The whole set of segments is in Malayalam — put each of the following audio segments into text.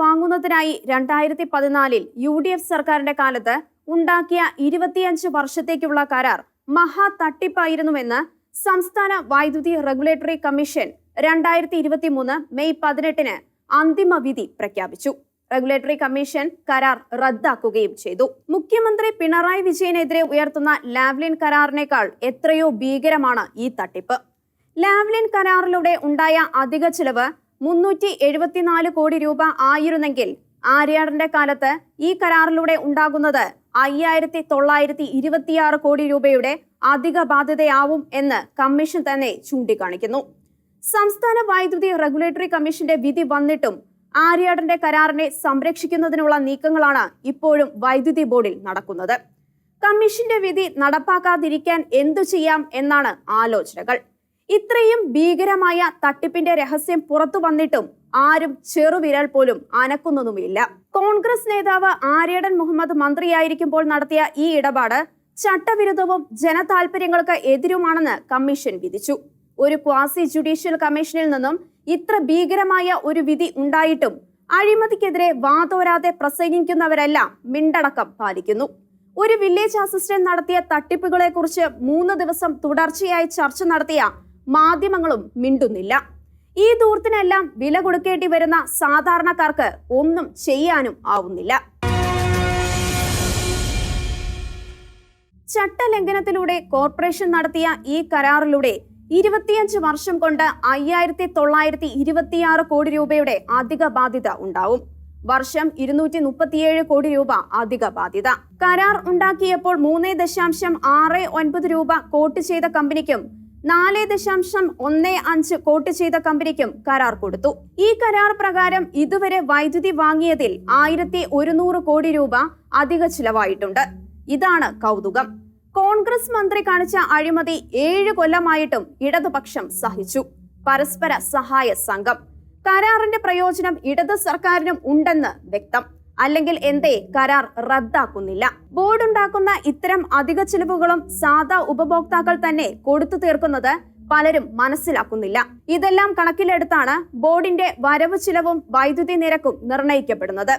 വാങ്ങുന്നതിനായി രണ്ടായിരത്തി പതിനാലിൽ യു ഡി എഫ് സർക്കാരിന്റെ കാലത്ത് ഉണ്ടാക്കിയ ഇരുപത്തിയഞ്ച് വർഷത്തേക്കുള്ള കരാർ മഹാ തട്ടിപ്പായിരുന്നുവെന്ന് സംസ്ഥാന വൈദ്യുതി റെഗുലേറ്ററി കമ്മീഷൻ രണ്ടായിരത്തി ഇരുപത്തി മൂന്ന് മെയ് പതിനെട്ടിന് അന്തിമ വിധി പ്രഖ്യാപിച്ചു. റെഗുലേറ്ററി കമ്മീഷൻ കരാർ റദ്ദാക്കുകയും ചെയ്തു. മുഖ്യമന്ത്രി പിണറായി വിജയനെതിരെ ഉയർത്തുന്ന ലാവ്ലിൻ കരാറിനേക്കാൾ എത്രയോ ഭീകരമാണ് ഈ തട്ടിപ്പ്. ലാവ്ലിൻ കരാറിലൂടെ ഉണ്ടായ അധിക ചിലവ് മുന്നൂറ്റി എഴുപത്തിനാല് കോടി രൂപ ആയിരുന്നെങ്കിൽ ആര്യാടന്റെ കാലത്ത് ഈ കരാറിലൂടെ ഉണ്ടാകുന്നത് അയ്യായിരത്തി തൊള്ളായിരത്തി ഇരുപത്തിയാറ് കോടി രൂപയുടെ അധിക ബാധ്യതയാവും എന്ന് കമ്മീഷൻ തന്നെ ചൂണ്ടിക്കാണിക്കുന്നു. സംസ്ഥാന വൈദ്യുതി റെഗുലേറ്ററി കമ്മീഷന്റെ വിധി വന്നിട്ടും ആര്യാടന്റെ കരാറിനെ സംരക്ഷിക്കുന്നതിനുള്ള നീക്കങ്ങളാണ് ഇപ്പോഴും വൈദ്യുതി ബോർഡിൽ നടക്കുന്നത്. കമ്മീഷന്റെ വിധി നടപ്പാക്കാതിരിക്കാൻ എന്തു ചെയ്യാം എന്നാണ് ആലോചനകൾ. ഇത്രയും ഭീകരമായ തട്ടിപ്പിന്റെ രഹസ്യം പുറത്തു വന്നിട്ടും ആരും ചെറുവിരൽ പോലും അനക്കുന്നതുമില്ല കോൺഗ്രസ് നേതാവ് ആര്യടൻ മുഹമ്മദ് മന്ത്രിയായിരിക്കുമ്പോൾ നടത്തിയ ഈ ഇടപാട് ചട്ടവിരുദ്ധവും ജനതാൽപര്യങ്ങൾക്ക് എതിരുമാണെന്ന് കമ്മീഷൻ വിധിച്ചു. ഒരു ക്വാസി ജുഡീഷ്യൽ കമ്മീഷനിൽ നിന്നും ഇത്ര ഭീകരമായ ഒരു വിധി ഉണ്ടായിട്ടും അഴിമതിക്കെതിരെ വാതോരാതെ പ്രസംഗിക്കുന്നവരെല്ലാം മിണ്ടടക്കം പാലിക്കുന്നു. ഒരു വില്ലേജ് അസിസ്റ്റന്റ് നടത്തിയ തട്ടിപ്പുകളെ കുറിച്ച് മൂന്ന് ദിവസം തുടർച്ചയായി ചർച്ച നടത്തിയ മാധ്യമങ്ങളും മിണ്ടുന്നില്ല. ഈ ദൂർത്തിനെല്ലാം വില കൊടുക്കേണ്ടി വരുന്ന സാധാരണക്കാർക്ക് ഒന്നും ചെയ്യാനും ആവുന്നില്ല. ചട്ടലംഘനത്തിലൂടെ കോർപ്പറേഷൻ നടത്തിയ ഈ കരാറിലൂടെ ഇരുപത്തിയഞ്ച് വർഷം കൊണ്ട് അയ്യായിരത്തി തൊള്ളായിരത്തി ഇരുപത്തിയാറ് കോടി രൂപയുടെ അധിക ബാധ്യത ഉണ്ടാവും. വർഷം ഇരുന്നൂറ്റി മുപ്പത്തിയേഴ് കോടി രൂപ അധിക ബാധ്യത. കരാർ ഉണ്ടാക്കിയപ്പോൾ മൂന്ന് ദശാംശം ആറ് ഒൻപത് രൂപ കോട്ട് ചെയ്ത കമ്പനിക്കും നാല് ദശാംശം ഒന്ന് അഞ്ച് കോട്ട് ചെയ്ത കമ്പനിക്കും കരാർ കൊടുത്തു. ഈ കരാർ പ്രകാരം ഇതുവരെ വൈദ്യുതി വാങ്ങിയതിൽ ആയിരത്തി ഒരുന്നൂറ് കോടി രൂപ അധിക ചിലവായിട്ടുണ്ട്. ഇതാണ് കൗതുകം. കോൺഗ്രസ് മന്ത്രി കാണിച്ച അഴിമതി ഏഴ് കൊല്ലമായിട്ടും ഇടതുപക്ഷം സഹിച്ചു. പരസ്പര സഹായ സംഘം. കരാറിന്റെ പ്രയോജനം ഇടത് സർക്കാരിനും ഉണ്ടെന്ന് വ്യക്തം. അല്ലെങ്കിൽ എന്തേ കരാർ റദ്ദാക്കുന്നില്ല. ബോർഡ് ഉണ്ടാക്കുന്ന ഇത്തരം അധിക ചിലവുകളും സാധാ ഉപഭോക്താക്കൾ തന്നെ കൊടുത്തു തീർക്കുന്നത് പലരും മനസ്സിലാക്കുന്നില്ല. ഇതെല്ലാം കണക്കിലെടുത്താണ് ബോർഡിന്റെ വരവ് ചിലവും വൈദ്യുതി നിരക്കും നിർണയിക്കപ്പെടുന്നത്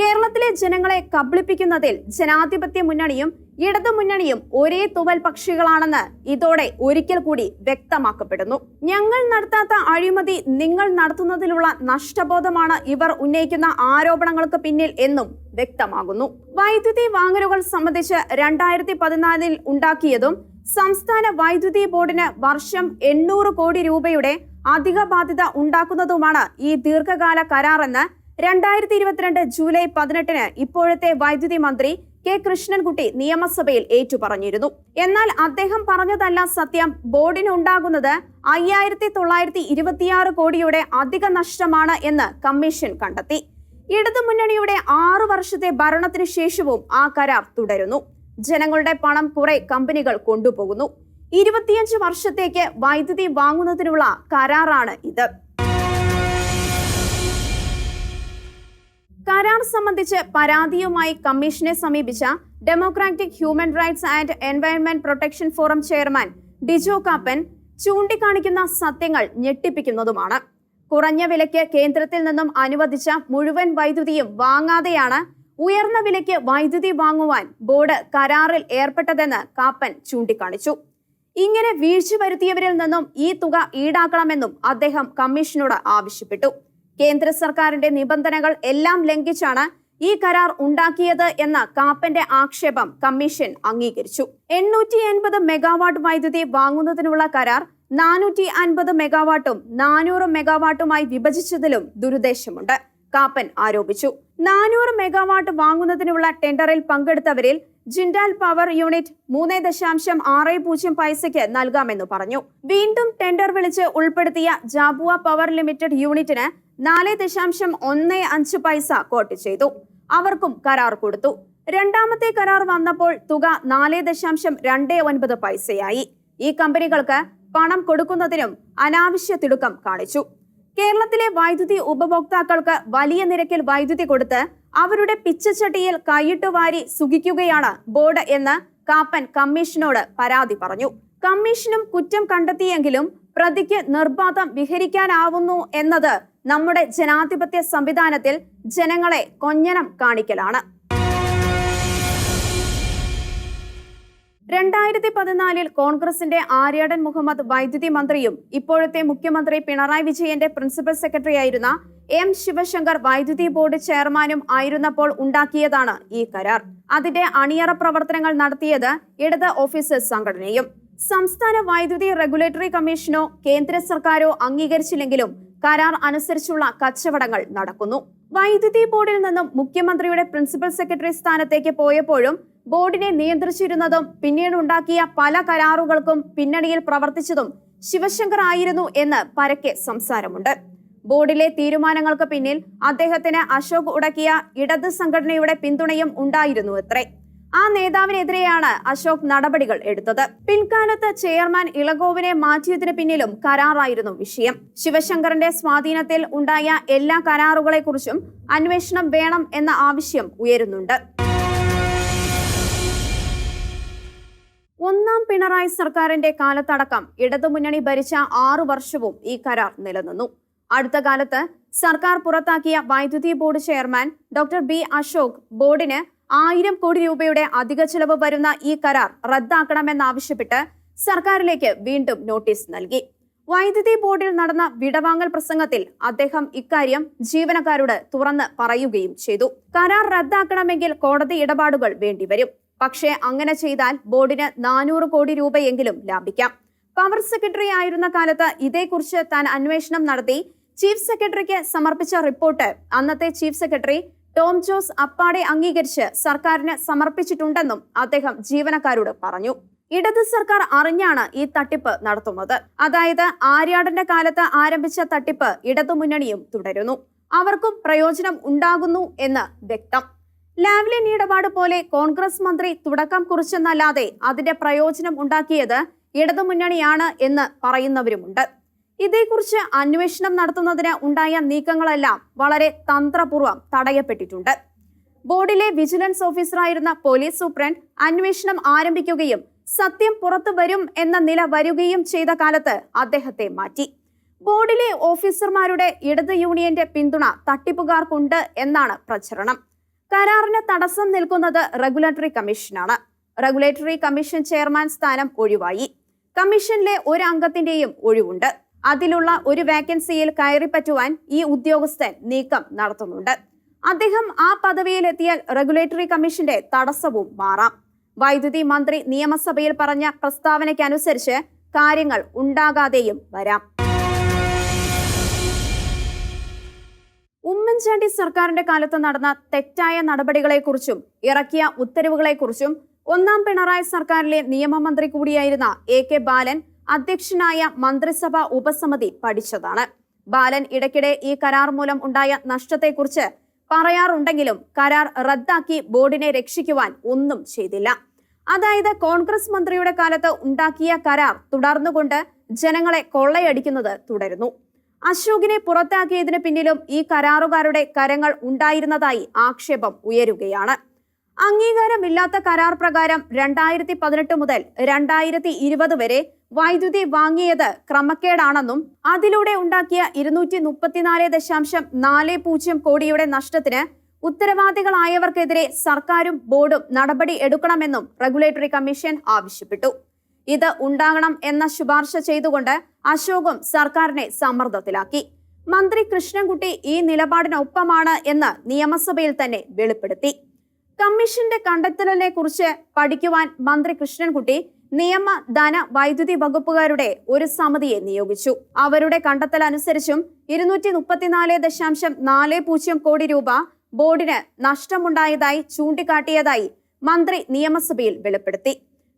കേരളത്തിലെ ജനങ്ങളെ കബളിപ്പിക്കുന്നതിൽ ജനാധിപത്യ മുന്നണിയും ഇടതു മുന്നണിയും ഒരേ തുവൽ പക്ഷികളാണെന്ന് ഇതോടെ ഒരിക്കൽ കൂടി വ്യക്തമാക്കപ്പെടുന്നു. ഞങ്ങൾ നടത്താത്ത അഴിമതി നിങ്ങൾ നടത്തുന്നതിലുള്ള നഷ്ടബോധമാണ് ഇവർ ഉന്നയിക്കുന്ന ആരോപണങ്ങൾക്ക് പിന്നിൽ എന്നും വ്യക്തമാകുന്നു. വൈദ്യുതി വാങ്ങലുകൾ സംബന്ധിച്ച് രണ്ടായിരത്തി പതിനാലിൽ ഉണ്ടാക്കിയതും സംസ്ഥാന വൈദ്യുതി ബോർഡിന് വർഷം എണ്ണൂറ് കോടി രൂപയുടെ അധിക ബാധ്യത ഉണ്ടാക്കുന്നതുമാണ് ഈ ദീർഘകാല കരാറെന്ന് രണ്ടായിരത്തി ഇരുപത്തിരണ്ട് ജൂലൈ പതിനെട്ടിന് ഇപ്പോഴത്തെ വൈദ്യുതി മന്ത്രി കെ കൃഷ്ണൻകുട്ടി നിയമസഭയിൽ ഏറ്റുപറഞ്ഞിരുന്നു. എന്നാൽ അദ്ദേഹം പറഞ്ഞതല്ല സത്യം. ബോർഡിന് ഉണ്ടാകുന്നത് അയ്യായിരത്തി തൊള്ളായിരത്തി ഇരുപത്തിയാറ് കോടിയുടെ അധിക നഷ്ടമാണ് എന്ന് കമ്മീഷൻ കണ്ടെത്തി. ഇടതുമുന്നണിയുടെ ആറു വർഷത്തെ ഭരണത്തിന് ശേഷവും ആ കരാർ തുടരുന്നു. ജനങ്ങളുടെ പണം കുറെ കമ്പനികൾ കൊണ്ടുപോകുന്നു. ഇരുപത്തിയഞ്ച് വർഷത്തേക്ക് വൈദ്യുതി വാങ്ങുന്നതിനുള്ള കരാറാണ് ഇത്. കരാർ സംബന്ധിച്ച് പരാതിയുമായി കമ്മീഷനെ സമീപിച്ച democratic human rights and environment protection forum chairman Dijo Kappan ചൂണ്ടിക്കാണിക്കുന്ന സത്യങ്ങൾ ഞെട്ടിപ്പിക്കുന്നതുമാണ്. കുറഞ്ഞ വിലയ്ക്ക് കേന്ദ്രത്തിൽ നിന്നും അനുവദിച്ച മുഴുവൻ വൈദ്യുതിയും വാങ്ങാതെയാണ് ഉയർന്ന വിലയ്ക്ക് വൈദ്യുതി വാങ്ങുവാൻ ബോർഡ് കരാറിൽ ഏർപ്പെട്ടതെന്ന് കാപ്പൻ ചൂണ്ടിക്കാണിച്ചു. ഇങ്ങനെ വീഴ്ച വരുത്തിയവരിൽ നിന്നും ഈ തുക ഈടാക്കണമെന്നും അദ്ദേഹം കമ്മീഷനോട് ആവശ്യപ്പെട്ടു. കേന്ദ്ര സർക്കാരിന്റെ നിബന്ധനകൾ എല്ലാം ലംഘിച്ചാണ് ഈ കരാർ ഉണ്ടാക്കിയത് എന്ന കാപ്പന്റെ ആക്ഷേപം കമ്മീഷൻ അംഗീകരിച്ചു. എണ്ണൂറ്റി എൺപത് മെഗാവാട്ട് വൈദ്യുതി വാങ്ങുന്നതിനുള്ള കരാർ നാനൂറ്റി അൻപത് മെഗാവാട്ടും നാനൂറ് മെഗാവാട്ടുമായി വിഭജിച്ചതിലും ദുരുദ്ദേശമുണ്ട്. കാപ്പൻ ആരോപിച്ചു. നാനൂറ് മെഗാവാട്ട് വാങ്ങുന്നതിനുള്ള ടെൻഡറിൽ പങ്കെടുത്തവരിൽ ജിൻഡാൽ പവർ യൂണിറ്റ് മൂന്ന് ദശാംശം ആറ് പൂജ്യം പൈസയ്ക്ക് നൽകാമെന്ന് പറഞ്ഞു. വീണ്ടും ടെൻഡർ വിളിച്ച് ഉൾപ്പെടുത്തിയ ജാബുവ പവർ ലിമിറ്റഡ് യൂണിറ്റിന് നാല് ദശാംശം ഒന്ന് അഞ്ച് പൈസ കോട്ട് ചെയ്തു. അവർക്കും കരാർ കൊടുത്തു. രണ്ടാമത്തെ കരാർ വന്നപ്പോൾ തുക നാല് ദശാംശം രണ്ട് ഒൻപത് പൈസയായി. ഈ കമ്പനികൾക്ക് പണം കൊടുക്കുന്നതിനും അനാവശ്യ തിടുക്കം കാണിച്ചു. കേരളത്തിലെ വൈദ്യുതി ഉപഭോക്താക്കൾക്ക് വലിയ നിരക്കിൽ വൈദ്യുതി കൊടുത്ത് അവരുടെ പിച്ചച്ചട്ടിയിൽ കൈയിട്ടുവാരി സുഖിക്കുകയാണ് ബോർഡ് എന്ന് കാപ്പൻ കമ്മീഷനോട് പരാതി പറഞ്ഞു. കമ്മീഷനും കുറ്റം കണ്ടെത്തിയെങ്കിലും പ്രതിക്ക് നിർബാധം വിഹരിക്കാനാവുന്നു എന്നത് നമ്മുടെ ജനാധിപത്യ സംവിധാനത്തിൽ ജനങ്ങളെ കൊഞ്ഞനം കാണിക്കലാണ്. രണ്ടായിരത്തി പതിനാലിൽ കോൺഗ്രസിന്റെ ആര്യാടൻ മുഹമ്മദ് വൈദ്യുതി മന്ത്രിയും ഇപ്പോഴത്തെ മുഖ്യമന്ത്രി പിണറായി വിജയന്റെ പ്രിൻസിപ്പൽ സെക്രട്ടറി ആയിരുന്ന എം ശിവശങ്കർ വൈദ്യുതി ബോർഡ് ചെയർമാനും ആയിരുന്നപ്പോൾ ഉണ്ടാക്കിയതാണ് ഈ കരാർ. അതിന്റെ അണിയറ പ്രവർത്തനങ്ങൾ നടത്തിയത് ഇടത് ഓഫീസേഴ്സ് സംഘടനയും. സംസ്ഥാന വൈദ്യുതി റെഗുലേറ്ററി കമ്മീഷനോ കേന്ദ്ര സർക്കാരോ അംഗീകരിച്ചില്ലെങ്കിലും കരാർ അനുസരിച്ചുള്ള കച്ചവടങ്ങൾ നടക്കുന്നു. വൈദ്യുതി ബോർഡിൽ നിന്നും മുഖ്യമന്ത്രിയുടെ പ്രിൻസിപ്പൽ സെക്രട്ടറി സ്ഥാനത്തേക്ക് പോയപ്പോഴും ബോർഡിനെ നിയന്ത്രിച്ചിരുന്നതും പിന്നീട് ഉണ്ടാക്കിയ പല കരാറുകൾക്കും പിന്നണിയിൽ പ്രവർത്തിച്ചതും ശിവശങ്കർ ആയിരുന്നു എന്ന് പരക്കെ സംസാരമുണ്ട്. ബോർഡിലെ തീരുമാനങ്ങൾക്ക് പിന്നിൽ അദ്ദേഹത്തിന് അശോക് ഉടക്കിയ ഇടത് സംഘടനയുടെ പിന്തുണയും ഉണ്ടായിരുന്നു അത്രേ. ആ നേതാവിനെതിരെയാണ് അശോക് നടപടികൾ എടുത്തത്. പിൻകാലത്ത് ചെയർമാൻ ഇളഗോവിനെ മാറ്റിയതിന് പിന്നിലും കരാറായിരുന്നു വിഷയം. ശിവശങ്കറിന്റെ സ്വാധീനത്തിൽ ഉണ്ടായ എല്ലാ കരാറുകളെക്കുറിച്ചും അന്വേഷണം വേണം എന്ന ആവശ്യം ഉയരുന്നുണ്ട്. ഒന്നാം പിണറായി സർക്കാരിന്റെ കാലത്തടക്കം ഇടതുമുന്നണി ഭരിച്ച ആറു വർഷവും ഈ കരാർ നിലനിന്നു. അടുത്ത കാലത്ത് സർക്കാർ പുറത്താക്കിയ വൈദ്യുതി board chairman doctor B Ashok ബോർഡിന് ആയിരം കോടി രൂപയുടെ അധിക ചെലവ് വരുന്ന ഈ കരാർ റദ്ദാക്കണമെന്നാവശ്യപ്പെട്ട് സർക്കാരിലേക്ക് വീണ്ടും നോട്ടീസ് നൽകി. വൈദ്യുതി ബോർഡിൽ നടന്ന വിടവാങ്ങൽ പ്രസംഗത്തിൽ അദ്ദേഹം ഇക്കാര്യം ജീവനക്കാരോട് തുറന്ന് പറയുകയും ചെയ്തു. കരാർ റദ്ദാക്കണമെങ്കിൽ കോടതി ഇടപാടുകൾ വേണ്ടിവരും. പക്ഷേ അങ്ങനെ ചെയ്താൽ ബോർഡിന് നാനൂറ് കോടി രൂപയെങ്കിലും ലാഭിക്കാം. പവർ സെക്രട്ടറി ആയിരുന്ന കാലത്ത് ഇതേക്കുറിച്ച് താൻ അന്വേഷണം നടത്തി ചീഫ് സെക്രട്ടറിക്ക് സമർപ്പിച്ച റിപ്പോർട്ട് അന്നത്തെ ചീഫ് സെക്രട്ടറി ടോം ജോസ് അപ്പാടെ അംഗീകരിച്ച് സർക്കാരിന് സമർപ്പിച്ചിട്ടുണ്ടെന്നും അദ്ദേഹം ജീവനക്കാരോട് പറഞ്ഞു. ഇടത് സർക്കാർ അറിഞ്ഞാണ് ഈ തട്ടിപ്പ് നടത്തുന്നത്. അതായത് ആര്യാടന്റെ കാലത്ത് ആരംഭിച്ച തട്ടിപ്പ് ഇടതുമുന്നണിയും തുടരുന്നു. അവർക്കും പ്രയോജനം ഉണ്ടാകുന്നു എന്ന് വ്യക്തം. ലാവ്ലിൻ ഇടപാട് പോലെ കോൺഗ്രസ് മന്ത്രി തുടക്കം കുറിച്ചെന്നല്ലാതെ അതിന്റെ പ്രയോജനം ഉണ്ടാക്കിയത് ഇടതുമുന്നണിയാണ് എന്ന് പറയുന്നവരുമുണ്ട്. ഇതേക്കുറിച്ച് അന്വേഷണം നടത്തുന്നതിന് ഉണ്ടായ നീക്കങ്ങളെല്ലാം വളരെ തന്ത്രപൂർവം തടയപ്പെട്ടിട്ടുണ്ട്. ബോർഡിലെ വിജിലൻസ് ഓഫീസറായിരുന്ന പോലീസ് സൂപ്രണ്ട് അന്വേഷണം ആരംഭിക്കുകയും സത്യം പുറത്തു വരും എന്ന നില വരികയും ചെയ്ത കാലത്ത് അദ്ദേഹത്തെ മാറ്റി. ബോർഡിലെ ഓഫീസർമാരുടെ ഇടത് യൂണിയന്റെ പിന്തുണ തട്ടിപ്പുകാർക്കുണ്ട് എന്നാണ് പ്രചരണം. കരാറിന് തടസ്സം നിൽക്കുന്നത് റെഗുലേറ്ററി കമ്മീഷനാണ്. റെഗുലേറ്ററി കമ്മീഷൻ ചെയർമാൻ സ്ഥാനം ഒഴിവായി. കമ്മീഷനിലെ ഒരു അംഗത്തിന്റെയും ഒഴിവുണ്ട്. അതിലുള്ള ഒരു വാക്കൻസിയിൽ കയറിപ്പറ്റുവാൻ ഈ ഉദ്യോഗസ്ഥൻ നീക്കം നടത്തുന്നുണ്ട്. അദ്ദേഹം ആ പദവിയിൽ എത്തിയാൽ റെഗുലേറ്ററി കമ്മീഷന്റെ തടസ്സവും മാറാം. വൈദ്യുതി മന്ത്രി നിയമസഭയിൽ പറഞ്ഞ പ്രസ്താവനയ്ക്കനുസരിച്ച് കാര്യങ്ങൾ ഉണ്ടാകാതെയും വരാം. ഉമ്മൻചാണ്ടി സർക്കാരിന്റെ കാലത്ത് നടന്ന തെറ്റായ നടപടികളെക്കുറിച്ചും ഇറക്കിയ ഉത്തരവുകളെക്കുറിച്ചും ഒന്നാം പിണറായി സർക്കാരിലെ നിയമമന്ത്രി കൂടിയായിരുന്ന എ കെ ബാലൻ അധ്യക്ഷനായ മന്ത്രിസഭാ ഉപസമിതി പഠിച്ചതാണ്. ബാലൻ ഇടയ്ക്കിടെ ഈ കരാർ മൂലം ഉണ്ടായ നഷ്ടത്തെക്കുറിച്ച് പറയാറുണ്ടെങ്കിലും കരാർ റദ്ദാക്കി ബോർഡിനെ രക്ഷിക്കുവാൻ ഒന്നും ചെയ്തില്ല. അതായത് കോൺഗ്രസ് മന്ത്രിയുടെ കാലത്ത് ഉണ്ടാക്കിയ കരാർ തുടർന്നുകൊണ്ട് ജനങ്ങളെ കൊള്ളയടിക്കുന്നത് തുടരുന്നു. അശോകിനെ പുറത്താക്കിയതിന് പിന്നിലും ഈ കരാറുകാരുടെ കരങ്ങൾ ഉണ്ടായിരുന്നതായി ആക്ഷേപം ഉയരുകയാണ്. അംഗീകാരമില്ലാത്ത കരാർ പ്രകാരം രണ്ടായിരത്തി പതിനെട്ട് മുതൽ രണ്ടായിരത്തി ഇരുപത് വരെ വൈദ്യുതി വാങ്ങിയത് ക്രമക്കേടാണെന്നും അതിലൂടെ ഉണ്ടാക്കിയ ഇരുന്നൂറ്റി മുപ്പത്തിനാല് ദശാംശം നാല് പൂജ്യം കോടിയുടെ നഷ്ടത്തിന് ഉത്തരവാദികളായവർക്കെതിരെ സർക്കാരും ബോർഡും നടപടി എടുക്കണമെന്നും റെഗുലേറ്ററി കമ്മീഷൻ ആവശ്യപ്പെട്ടു. ഇത് ഉണ്ടാകണം എന്ന ശുപാർശ ചെയ്തുകൊണ്ട് അശോകും സർക്കാരിനെ സമ്മർദ്ദത്തിലാക്കി. മന്ത്രി കൃഷ്ണൻകുട്ടി ഈ നിലപാടിനൊപ്പമാണ് എന്ന് നിയമസഭയിൽ തന്നെ വെളിപ്പെടുത്തി. കമ്മീഷന്റെ കണ്ടെത്തലിനെ കുറിച്ച് പഠിക്കുവാൻ മന്ത്രി കൃഷ്ണൻകുട്ടി നിയമ ധന വൈദ്യുതി വകുപ്പുകാരുടെ ഒരു സമിതിയെ നിയോഗിച്ചു. അവരുടെ കണ്ടെത്തൽ അനുസരിച്ചും ഇരുന്നൂറ്റി മുപ്പത്തിനാല് ദശാംശം നാല് പൂജ്യം കോടി രൂപ ബോർഡിന് നഷ്ടമുണ്ടായതായി ചൂണ്ടിക്കാട്ടിയതായി മന്ത്രി നിയമസഭയിൽ വെളിപ്പെടുത്തി.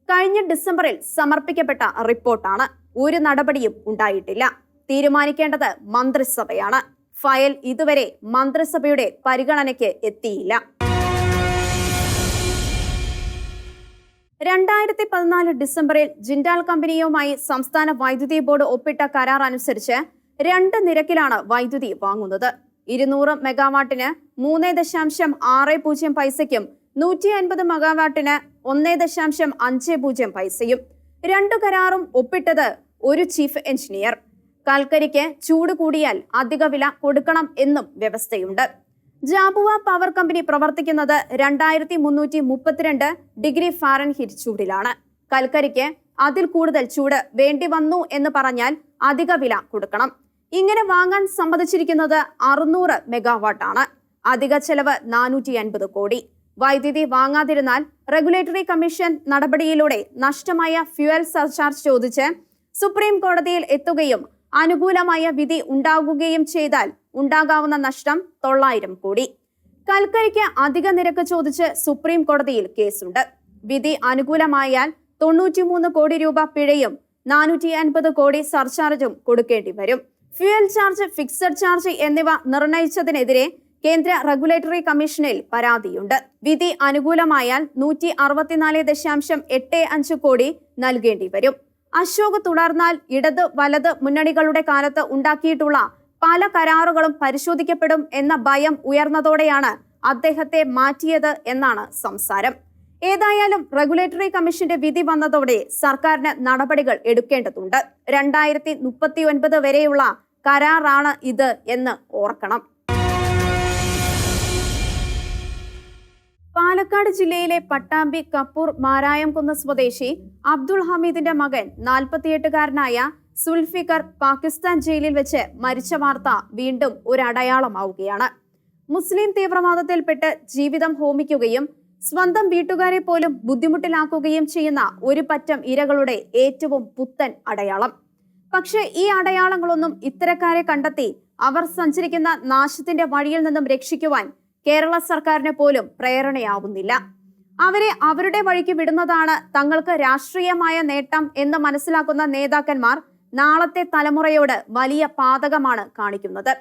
കഴിഞ്ഞ ഡിസംബറിൽ സമർപ്പിക്കപ്പെട്ട റിപ്പോർട്ടാണ്. ഒരു നടപടിയും ഉണ്ടായിട്ടില്ല. തീരുമാനിക്കേണ്ടത് മന്ത്രിസഭയാണ്. ഫയൽ ഇതുവരെ മന്ത്രിസഭയുടെ പരിഗണനയ്ക്ക് എത്തിയില്ല. രണ്ടായിരത്തി പതിനാല് ഡിസംബറിൽ ജിൻഡാൽ കമ്പനിയുമായി സംസ്ഥാന വൈദ്യുതി ബോർഡ് ഒപ്പിട്ട കരാർ അനുസരിച്ച് രണ്ട് നിരക്കിലാണ് വൈദ്യുതി വാങ്ങുന്നത്. ഇരുന്നൂറ് മെഗാവാട്ടിന് മൂന്ന് ദശാംശം ആറ് പൂജ്യം പൈസയ്ക്കും നൂറ്റി അൻപത് മെഗാവാട്ടിന് ഒന്ന് ദശാംശം അഞ്ച് പൂജ്യം പൈസയും. രണ്ടു കരാറും ഒപ്പിട്ടത് ഒരു ചീഫ് എഞ്ചിനീയർ കൽക്കരിക്ക് ചൂട് കൂടിയാൽ അധിക വില കൊടുക്കണം എന്നും വ്യവസ്ഥയുണ്ട്. ജാബുവ പവർ കമ്പനി പ്രവർത്തിക്കുന്നത് രണ്ടായിരത്തി മുന്നൂറ്റി മുപ്പത്തിരണ്ട് ഡിഗ്രി ഫാരൻഹീറ്റ് ചൂടിലാണ്. കൽക്കരിക്ക് അതിൽ കൂടുതൽ ചൂട് വേണ്ടി വന്നു എന്ന് പറഞ്ഞാൽ അധിക വില കൊടുക്കണം. ഇങ്ങനെ വാങ്ങാൻ സമ്മതിച്ചിരിക്കുന്നത് അറുന്നൂറ് മെഗാവാട്ട് ആണ് അധിക ചെലവ് നാനൂറ്റി അൻപത് കോടി. വൈദ്യുതി വാങ്ങാതിരുന്നാൽ റെഗുലേറ്ററി കമ്മീഷൻ നടപടിയിലൂടെ നഷ്ടമായ ഫ്യുവൽ സർചാർജ് ചോദിച്ച് സുപ്രീം കോടതിയിൽ എത്തുകയും അനുകൂലമായ വിധി ഉണ്ടാകുകയും ചെയ്താൽ ഉണ്ടാകാവുന്ന നഷ്ടം തൊള്ളായിരം കോടി. കൽക്കരിക്ക് അധിക നിരക്ക് ചോദിച്ച് സുപ്രീം കോടതിയിൽ കേസുണ്ട്. വിധി അനുകൂലമായാൽ തൊണ്ണൂറ്റിമൂന്ന് കോടി രൂപ പിഴയും നാനൂറ്റി അൻപത് കോടി സർചാർജും കൊടുക്കേണ്ടി വരും. ഫ്യുവൽ ചാർജ് ഫിക്സഡ് ചാർജ് എന്നിവ നിർണയിച്ചതിനെതിരെ കേന്ദ്ര റെഗുലേറ്ററി കമ്മീഷനിൽ പരാതിയുണ്ട്. വിധി അനുകൂലമായാൽ നൂറ്റി അറുപത്തിനാല് ദശാംശം എട്ട് അഞ്ച് കോടി നൽകേണ്ടി വരും. അശോക് തുടർന്നാൽ ഇടത് വലത് മുന്നണികളുടെ കാലത്ത് ഉണ്ടാക്കിയിട്ടുള്ള പല കരാറുകളും പരിശോധിക്കപ്പെടും എന്ന ഭയം ഉയർന്നതോടെയാണ് അദ്ദേഹത്തെ മാറ്റിയത് എന്നാണ് സംസാരം. ഏതായാലും റെഗുലേറ്ററി കമ്മീഷന്റെ വിധി വന്നതോടെ സർക്കാരിന് നടപടികൾ എടുക്കേണ്ടതുണ്ട്. രണ്ടായിരത്തി മുപ്പത്തി ഒൻപത് വരെയുള്ള കരാറാണ് ഇത് എന്ന് ഓർക്കണം. പാലക്കാട് ജില്ലയിലെ പട്ടാമ്പി കപ്പൂർ മാരായംകുന്ന് സ്വദേശി അബ്ദുൾ ഹമീദിന്റെ മകൻ നാൽപ്പത്തിയെട്ടുകാരനായ സുൽഫിക്കർ പാകിസ്ഥാൻ ജയിലിൽ വെച്ച് മരിച്ച വാർത്ത വീണ്ടും ഒരു അടയാളമാവുകയാണ് മുസ്ലിം തീവ്രവാദത്തിൽപ്പെട്ട് ജീവിതം ഹോമിക്കുകയും സ്വന്തം വീട്ടുകാരെ പോലും ബുദ്ധിമുട്ടിലാക്കുകയും ചെയ്യുന്ന ഒരു പറ്റം ഇരകളുടെ ഏറ്റവും പുത്തൻ അടയാളം. പക്ഷേ ഈ അടയാളങ്ങളൊന്നും ഇത്തരക്കാരെ കണ്ടെത്തി അവർ സഞ്ചരിക്കുന്ന നാശത്തിന്റെ വഴിയിൽ നിന്നും രക്ഷിക്കുവാൻ കേരള സർക്കാരിന് പോലും പ്രേരണയാവുന്നില്ല. അവരെ അവരുടെ വഴിക്ക് വിടുന്നതാണ് തങ്ങൾക്ക് രാഷ്ട്രീയമായ നേട്ടം എന്ന് മനസ്സിലാക്കുന്ന നേതാക്കന്മാർ നാളത്തെ തലമുറയോട് വലിയ പാതകമാണ് കാണിക്കുന്നത്.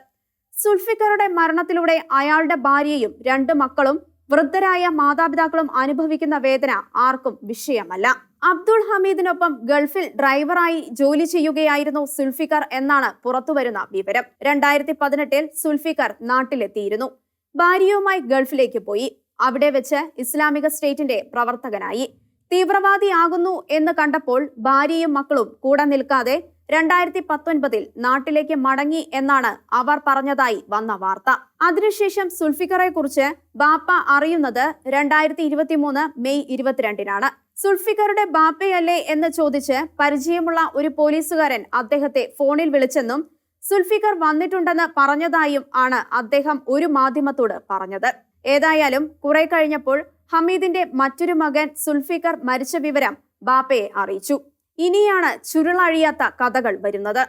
സുൽഫിക്കറുടെ മരണത്തിലൂടെ അയാളുടെ ഭാര്യയും രണ്ട് മക്കളും വൃദ്ധരായ മാതാപിതാക്കളും അനുഭവിക്കുന്ന വേദന ആർക്കും വിഷയമല്ല. അബ്ദുൾ ഹമീദിനൊപ്പം ഗൾഫിൽ ഡ്രൈവറായി ജോലി ചെയ്യുകയായിരുന്നു സുൽഫിക്കർ എന്നാണ് പുറത്തുവരുന്ന വിവരം. രണ്ടായിരത്തി പതിനെട്ടിൽ സുൽഫിക്കർ നാട്ടിലെത്തിയിരുന്നു. ഭാര്യയുമായി ഗൾഫിലേക്ക് പോയി. അവിടെ വെച്ച് ഇസ്ലാമിക സ്റ്റേറ്റിന്റെ പ്രവർത്തകനായി. തീവ്രവാദിയാകുന്നു എന്ന് കണ്ടപ്പോൾ ഭാര്യയും മക്കളും കൂടെ നിൽക്കാതെ രണ്ടായിരത്തി പത്തൊൻപതിൽ നാട്ടിലേക്ക് മടങ്ങി എന്നാണ് അവർ പറഞ്ഞതായി വന്ന വാർത്ത. അതിനുശേഷം സുൽഫിക്കറെ കുറിച്ച് ബാപ്പ അറിയുന്നത് രണ്ടായിരത്തി ഇരുപത്തി മൂന്ന് മെയ് ഇരുപത്തിരണ്ടിനാണ്. സുൽഫിക്കറുടെ ബാപ്പയല്ലേ എന്ന് ചോദിച്ച് പരിചയമുള്ള ഒരു പോലീസുകാരൻ അദ്ദേഹത്തെ ഫോണിൽ വിളിച്ചെന്നും സുൽഫിക്കർ വന്നിട്ടുണ്ടെന്ന് പറഞ്ഞതായും ആണ് അദ്ദേഹം ഒരു മാധ്യമത്തോട് പറഞ്ഞത്. ഏതായാലും കുറെ കഴിഞ്ഞപ്പോൾ ഹമീദിന്റെ മറ്റൊരു മകൻ സുൽഫിക്കർ മരിച്ച വിവരം ബാപ്പയെ അറിയിച്ചു. ഇനിയാണ് ചുരുളഴിയാത്ത കഥകൾ വരുന്നത്.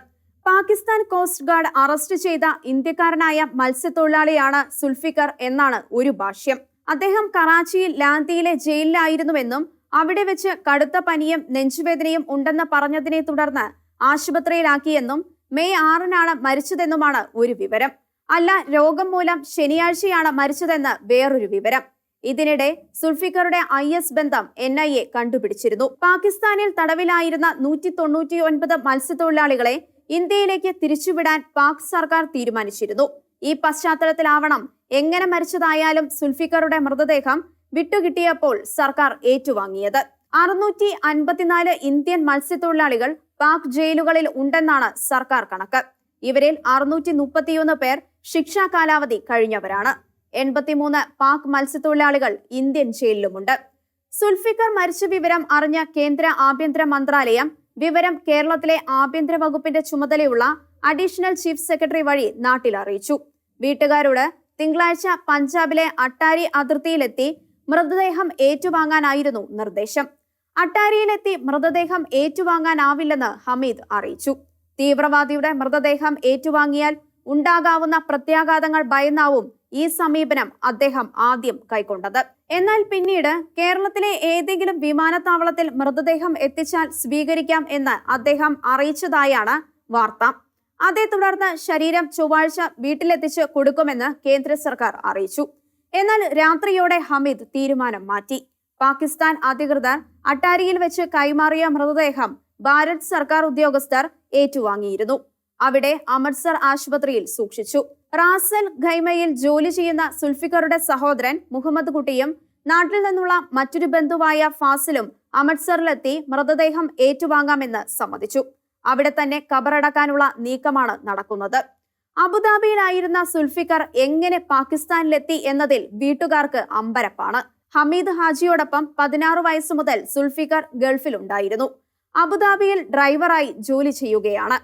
പാകിസ്ഥാൻ കോസ്റ്റ് ഗാർഡ് അറസ്റ്റ് ചെയ്ത ഇന്ത്യക്കാരനായ മത്സ്യത്തൊഴിലാളിയാണ് സുൽഫിക്കർ എന്നാണ് ഒരു ഭാഷ്യം. അദ്ദേഹം കറാച്ചിയിൽ ലാന്തിയിലെ ജയിലിലായിരുന്നുവെന്നും അവിടെ വെച്ച് കടുത്ത പനിയും നെഞ്ചുവേദനയും ഉണ്ടെന്ന് പറഞ്ഞതിനെ തുടർന്ന് ആശുപത്രിയിലാക്കിയെന്നും മെയ് ആറിനാണ് മരിച്ചതെന്നുമാണ് ഒരു വിവരം. അല്ല രോഗം മൂലം ശനിയാഴ്ചയാണ് മരിച്ചതെന്ന് വേറൊരു വിവരം. ഇതിനിടെ സുൽഫിക്കറുടെ ഐ എസ് ബന്ധം എൻ ഐ എ കണ്ടുപിടിച്ചിരുന്നു. പാകിസ്ഥാനിൽ തടവിലായിരുന്ന നൂറ്റി തൊണ്ണൂറ്റി ഒൻപത് മത്സ്യത്തൊഴിലാളികളെ ഇന്ത്യയിലേക്ക് തിരിച്ചുവിടാൻ പാക് സർക്കാർ തീരുമാനിച്ചിരുന്നു. ഈ പശ്ചാത്തലത്തിലാവണം എങ്ങനെ മരിച്ചതായാലും സുൽഫിക്കറുടെ മൃതദേഹം വിട്ടുകിട്ടിയപ്പോൾ സർക്കാർ ഏറ്റുവാങ്ങിയത്. അറുന്നൂറ്റി അൻപത്തിനാല് ഇന്ത്യൻ മത്സ്യത്തൊഴിലാളികൾ പാക് ജയിലുകളിൽ ഉണ്ടെന്നാണ് സർക്കാർ കണക്ക്. ഇവരിൽ അറുന്നൂറ്റി മുപ്പത്തിയൊന്ന് പേർ ശിക്ഷാ കാലാവധി കഴിഞ്ഞവരാണ്. എൺപത്തിമൂന്ന് പാക് മത്സ്യത്തൊഴിലാളികൾ ഇന്ത്യൻ ജയിലിലുമുണ്ട്. സുൽഫിക്കർ മരിച്ച വിവരം അറിഞ്ഞ കേന്ദ്ര ആഭ്യന്തര മന്ത്രാലയം വിവരം കേരളത്തിലെ ആഭ്യന്തര വകുപ്പിന്റെ ചുമതലയുള്ള അഡീഷണൽ ചീഫ് സെക്രട്ടറി വഴി നാട്ടിൽ അറിയിച്ചു. വീട്ടുകാരോട് തിങ്കളാഴ്ച പഞ്ചാബിലെ അട്ടാരി അതിർത്തിയിലെത്തി മൃതദേഹം ഏറ്റുവാങ്ങാനായിരുന്നു നിർദ്ദേശം. അട്ടാരിയിലെത്തി മൃതദേഹം ഏറ്റുവാങ്ങാനാവില്ലെന്ന് ഹമീദ് അറിയിച്ചു. തീവ്രവാദിയുടെ മൃതദേഹം ഏറ്റുവാങ്ങിയാൽ ഉണ്ടാകാവുന്ന പ്രത്യാഘാതങ്ങൾ ഭയന്നാവും ഈ സമീപനം അദ്ദേഹം ആദ്യം കൈക്കൊണ്ടത്. എന്നാൽ പിന്നീട് കേരളത്തിലെ ഏതെങ്കിലും വിമാനത്താവളത്തിൽ മൃതദേഹം എത്തിച്ചാൽ സ്വീകരിക്കാം എന്ന് അദ്ദേഹം അറിയിച്ചതായാണ് വാർത്ത. അതേ തുടർന്ന് ശരീരം ചൊവ്വാഴ്ച വീട്ടിലെത്തിച്ച് കൊടുക്കുമെന്ന് കേന്ദ്ര സർക്കാർ അറിയിച്ചു. എന്നാൽ രാത്രിയോടെ ഹമീദ് തീരുമാനം മാറ്റി. പാകിസ്ഥാൻ അധികൃതർ അട്ടാരിയിൽ വെച്ച് കൈമാറിയ മൃതദേഹം ഭാരത് സർക്കാർ ഉദ്യോഗസ്ഥർ ഏറ്റുവാങ്ങിയിരുന്നു. അവിടെ അമൃത്സർ ആശുപത്രിയിൽ സൂക്ഷിച്ചു. റാസൽ ഖൈമയിൽ ജോലി ചെയ്യുന്ന സുൽഫിക്കറുടെ സഹോദരൻ മുഹമ്മദ് കുട്ടിയും നാട്ടിൽ നിന്നുള്ള മറ്റൊരു ബന്ധുവായ ഫാസിലും അമൃത്സറിലെത്തി മൃതദേഹം ഏറ്റുവാങ്ങാമെന്ന് സമ്മതിച്ചു. അവിടെ തന്നെ കബറടക്കാനുള്ള നീക്കമാണ് നടക്കുന്നത്. അബുദാബിയിലായിരുന്ന സുൽഫിക്കർ എങ്ങനെ പാകിസ്ഥാനിലെത്തി എന്നതിൽ വീട്ടുകാർക്ക് അമ്പരപ്പാണ്. ഹമീദ് ഹാജിയോടൊപ്പം പതിനാറ് വയസ്സു മുതൽ സുൽഫിക്കർ ഗൾഫിലുണ്ടായിരുന്നു. അബുദാബിയിൽ ഡ്രൈവറായി ജോലി ചെയ്യുകയാണ്.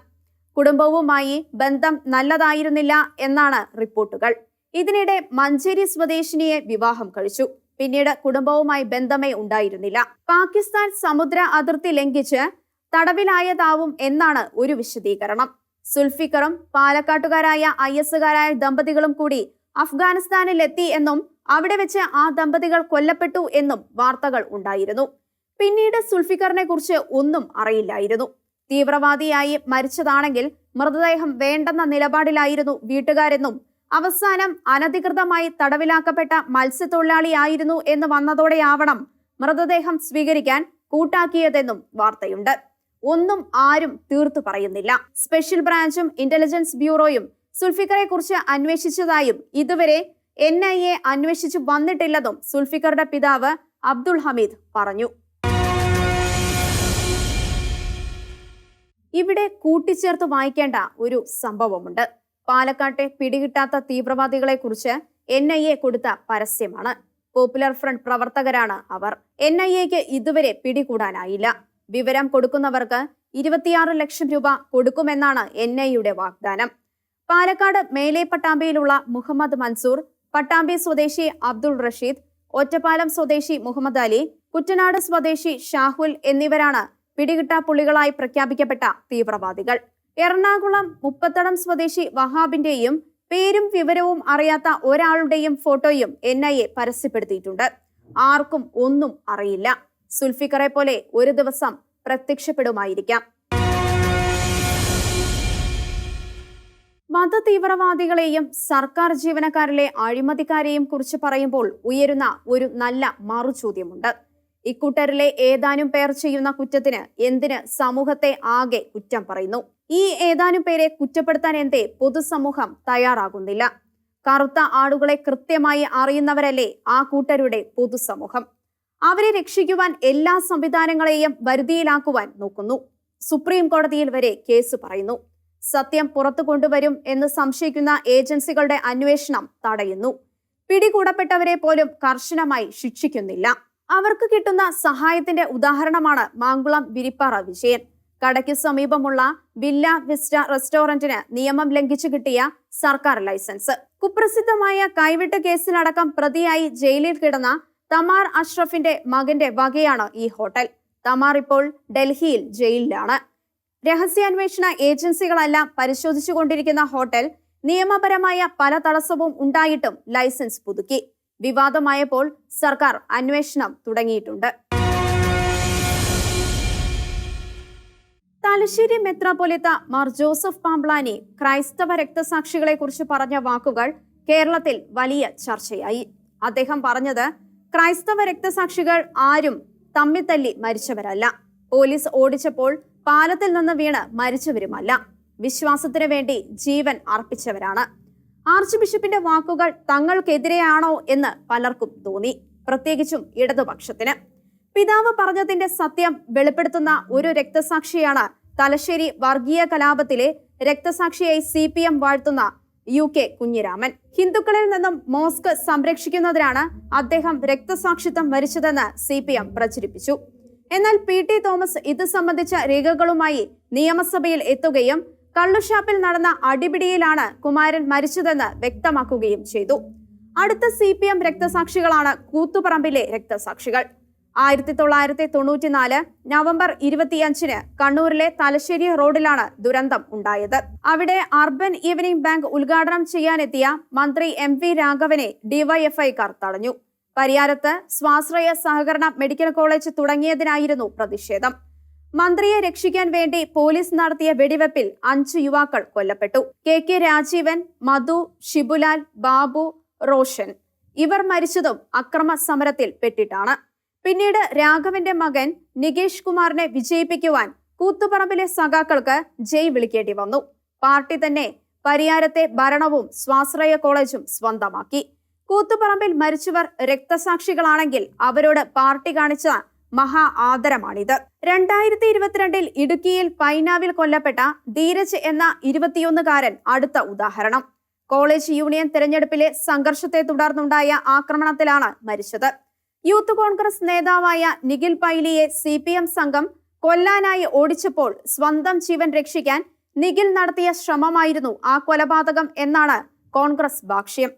കുടുംബവുമായി ബന്ധം നല്ലതായിരുന്നില്ല എന്നാണ് റിപ്പോർട്ടുകൾ. ഇതിനിടെ മഞ്ചേരി സ്വദേശിനിയെ വിവാഹം കഴിച്ചു. പിന്നീട് കുടുംബവുമായി ബന്ധമേ ഉണ്ടായിരുന്നില്ല. പാകിസ്ഥാൻ സമുദ്ര അതിർത്തി ലംഘിച്ച് തടവിലായതാവും എന്നാണ് ഒരു വിശദീകരണം. സുൽഫിക്കറും പാലക്കാട്ടുകാരായ ഐ എസുകാരായ ദമ്പതികളും കൂടി അഫ്ഗാനിസ്ഥാനിലെത്തി എന്നും അവിടെ വെച്ച് ആ ദമ്പതികൾ കൊല്ലപ്പെട്ടു എന്നും വാർത്തകൾ ഉണ്ടായിരുന്നു. പിന്നീട് സുൽഫിക്കറിനെ കുറിച്ച് ഒന്നും അറിയില്ലായിരുന്നു. തീവ്രവാദിയായി മരിച്ചതാണെങ്കിൽ മൃതദേഹം വേണ്ടെന്ന നിലപാടിലായിരുന്നു വീട്ടുകാരെന്നും അവസാനം അനധികൃതമായി തടവിലാക്കപ്പെട്ട മത്സ്യത്തൊഴിലാളിയായിരുന്നു എന്ന് വന്നതോടെയാവണം മൃതദേഹം സ്വീകരിക്കാൻ കൂട്ടാക്കിയതെന്നും വാർത്തയുണ്ട്. ഒന്നും ആരും തീർത്തു പറയുന്നില്ല. സ്പെഷ്യൽ ബ്രാഞ്ചും ഇന്റലിജൻസ് ബ്യൂറോയും സുൽഫിക്കറെ കുറിച്ച് അന്വേഷിച്ചതായും ഇതുവരെ എൻ ഐ എ അന്വേഷിച്ചു വന്നിട്ടില്ലെന്നും സുൽഫിക്കറുടെ പിതാവ് അബ്ദുൾ ഹമീദ് പറഞ്ഞു. ഇവിടെ കൂട്ടിച്ചേർത്ത് വായിക്കേണ്ട ഒരു സംഭവമുണ്ട്. പാലക്കാട്ടെ പിടികിട്ടാത്ത തീവ്രവാദികളെ കുറിച്ച് എൻ ഐ എ കൊടുത്ത പരസ്യമാണ്. പോപ്പുലർ ഫ്രണ്ട് പ്രവർത്തകരാണ് അവർ. എൻ ഐ എക്ക് ഇതുവരെ പിടികൂടാനായില്ല. വിവരം കൊടുക്കുന്നവർക്ക് ഇരുപത്തിയാറ് ലക്ഷം രൂപ കൊടുക്കുമെന്നാണ് എൻ ഐയുടെ വാഗ്ദാനം. പാലക്കാട് മേലെ പട്ടാമ്പിയിലുള്ള മുഹമ്മദ് മൻസൂർ പട്ടാമ്പി സ്വദേശി അബ്ദുൾ റഷീദ് ഒറ്റപ്പാലം സ്വദേശി മുഹമ്മദ് അലി കുറ്റനാട് സ്വദേശി ഷാഹുൽ എന്നിവരാണ് പിടികിട്ടാപ്പുള്ളികളായി പ്രഖ്യാപിക്കപ്പെട്ട തീവ്രവാദികൾ. എറണാകുളം മുപ്പത്തടം സ്വദേശി വഹാബിന്റെയും പേരും വിവരവും അറിയാത്ത ഒരാളുടെയും ഫോട്ടോയും എൻ ഐ എ പരസ്യപ്പെടുത്തിയിട്ടുണ്ട്. ആർക്കും ഒന്നും അറിയില്ല. സുൽഫിക്കറെ പോലെ ഒരു ദിവസം പ്രത്യക്ഷപ്പെടുമായിരിക്കാം. മത തീവ്രവാദികളെയും സർക്കാർ ജീവനക്കാരിലെ അഴിമതിക്കാരെയും കുറിച്ച് പറയുമ്പോൾ ഉയരുന്ന ഒരു നല്ല മറുചോദ്യമുണ്ട്. ഇക്കൂട്ടരിലെ ഏതാനും പേർ ചെയ്യുന്ന കുറ്റത്തിന് എന്തിന് സമൂഹത്തെ ആകെ കുറ്റം പറയുന്നു? ഈ ഏതാനും പേരെ കുറ്റപ്പെടുത്താൻ എന്തേ പൊതുസമൂഹം തയ്യാറാകുന്നില്ല. കറുത്ത ആളുകളെ കൃത്യമായി അറിയുന്നവരല്ലേ ആ കൂട്ടരുടെ പൊതുസമൂഹം? അവരെ രക്ഷിക്കുവാൻ എല്ലാ സംവിധാനങ്ങളെയും വരുതിയിലാക്കുവാൻ നോക്കുന്നു. സുപ്രീം കോടതിയിൽ വരെ കേസ് പറയുന്നു. സത്യം പുറത്തു കൊണ്ടുവരും എന്ന് സംശയിക്കുന്ന ഏജൻസികളുടെ അന്വേഷണം തടയുന്നു. പിടികൂടപ്പെട്ടവരെ പോലും കർശനമായി ശിക്ഷിക്കുന്നില്ല. അവർക്ക് കിട്ടുന്ന സഹായത്തിന്റെ ഉദാഹരണമാണ് മാങ്കുളം വിരിപ്പാറ വിജയൻ. കടയ്ക്ക് സമീപമുള്ള വില്ല വിസ്റ്റ റെസ്റ്റോറന്റിന് നിയമം ലംഘിച്ചു കിട്ടിയ സർക്കാർ ലൈസൻസ്. കുപ്രസിദ്ധമായ കൈവിട്ട കേസിലടക്കം പ്രതിയായി ജയിലിൽ കിടന്ന തമാർ അഷ്റഫിന്റെ മകന്റെ വകയാണ് ഈ ഹോട്ടൽ. തമാർ ഇപ്പോൾ ഡൽഹിയിൽ ജയിലിലാണ്. രഹസ്യാന്വേഷണ ഏജൻസികളെല്ലാം പരിശോധിച്ചുകൊണ്ടിരിക്കുന്ന ഹോട്ടൽ നിയമപരമായ പല തടസ്സവും ഉണ്ടായിട്ടും ലൈസൻസ് പുതുക്കി. വിവാദമായപ്പോൾ സർക്കാർ അന്വേഷണം തുടങ്ങിയിട്ടുണ്ട്. തലശ്ശേരി മെത്രാപൊലിത്ത മാർ ജോസഫ് പാംബ്ലാനി ക്രൈസ്തവ രക്തസാക്ഷികളെ കുറിച്ച് പറഞ്ഞ വാക്കുകൾ കേരളത്തിൽ വലിയ ചർച്ചയായി. അദ്ദേഹം പറഞ്ഞത് ക്രൈസ്തവ രക്തസാക്ഷികൾ ആരും തമ്മിത്തല്ലി മരിച്ചവരല്ല. പോലീസ് ഓടിച്ചപ്പോൾ പാലത്തിൽ നിന്ന് വീണ് മരിച്ചവരുമല്ല. വിശ്വാസത്തിനു വേണ്ടി ജീവൻ അർപ്പിച്ചവരാണ്. ആർച്ച് ബിഷപ്പിന്റെ വാക്കുകൾ തങ്ങൾക്കെതിരെയാണോ എന്ന് പലർക്കും തോന്നി. പ്രത്യേകിച്ചും ഇടതുപക്ഷത്തിന്. പിതാവ് പറഞ്ഞതിന്റെ സത്യം വെളിപ്പെടുത്തുന്ന ഒരു രക്തസാക്ഷിയാണ് തലശ്ശേരി വർഗീയ കലാപത്തിലെ രക്തസാക്ഷിയായി സി പി എം വാഴ്ത്തുന്ന യു കെ കുഞ്ഞിരാമൻ. ഹിന്ദുക്കളിൽ നിന്നും മോസ്ക് സംരക്ഷിക്കുന്നതിനാണ് അദ്ദേഹം രക്തസാക്ഷിത്വം വരിച്ചതെന്ന് സി പി എം പ്രചരിപ്പിച്ചു. എന്നാൽ പി ടി തോമസ് ഇത് സംബന്ധിച്ച രേഖകളുമായി നിയമസഭയിൽ എത്തുകയും കള്ളുഷാപ്പിൽ നടന്ന അടിപിടിയിലാണ് കുമാരൻ മരിച്ചതെന്ന് വ്യക്തമാക്കുകയും ചെയ്തു. അടുത്ത സി പി എം രക്തസാക്ഷികളാണ് കൂത്തുപറമ്പിലെ രക്തസാക്ഷികൾ. ആയിരത്തി തൊള്ളായിരത്തി തൊണ്ണൂറ്റിനാല് നവംബർ ഇരുപത്തിയഞ്ചിന് കണ്ണൂരിലെ തലശ്ശേരി റോഡിലാണ് ദുരന്തം ഉണ്ടായത്. അവിടെ അർബൻ ഈവനിംഗ് ബാങ്ക് ഉദ്ഘാടനം ചെയ്യാനെത്തിയ മന്ത്രി എം വി രാഘവനെ ഡിവൈഎഫ്ഐക്കാർ തടഞ്ഞു. പരിയാരത്ത് സ്വാശ്രയ സഹകരണ മെഡിക്കൽ കോളേജ് തുടങ്ങിയതിനായിരുന്നു പ്രതിഷേധം. മന്ത്രിയെ രക്ഷിക്കാൻ വേണ്ടി പോലീസ് നടത്തിയ വെടിവെപ്പിൽ അഞ്ച് യുവാക്കൾ കൊല്ലപ്പെട്ടു. കെ കെ രാജീവൻ മധു ഷിബുലാൽ ബാബു റോഷൻ ഇവർ മരിച്ചതും അക്രമ സമരത്തിൽ പെട്ടിട്ടാണ്. പിന്നീട് രാഘവന്റെ മകൻ നികേഷ് കുമാറിനെ വിജയിപ്പിക്കുവാൻ കൂത്തുപറമ്പിലെ സഖാക്കൾക്ക് ജയ് വിളിക്കേണ്ടി വന്നു. പാർട്ടി തന്നെ പരിയാരത്തെ ഭരണവും സ്വാശ്രയ കോളേജും സ്വന്തമാക്കി. കൂത്തുപറമ്പിൽ മരിച്ചവർ രക്തസാക്ഷികളാണെങ്കിൽ അവരോട് പാർട്ടി കാണിച്ച മഹാ ആദരമാണിത്. രണ്ടായിരത്തി ഇരുപത്തിരണ്ടിൽ ഇടുക്കിയിൽ പൈനാവിൽ കൊല്ലപ്പെട്ട ധീരജ് എന്ന ഇരുപത്തിയൊന്നുകാരൻ അടുത്ത ഉദാഹരണം. കോളേജ് യൂണിയൻ തെരഞ്ഞെടുപ്പിലെ സംഘർഷത്തെ തുടർന്നുണ്ടായ ആക്രമണത്തിലാണ് മരിച്ചത്. യൂത്ത് കോൺഗ്രസ് നേതാവായ നിഖിൽ പൈലിയെ സി സംഘം കൊല്ലാനായി ഓടിച്ചപ്പോൾ സ്വന്തം ജീവൻ രക്ഷിക്കാൻ നിഖിൽ നടത്തിയ ശ്രമമായിരുന്നു ആ കൊലപാതകം എന്നാണ് കോൺഗ്രസ് ഭാഷ്യം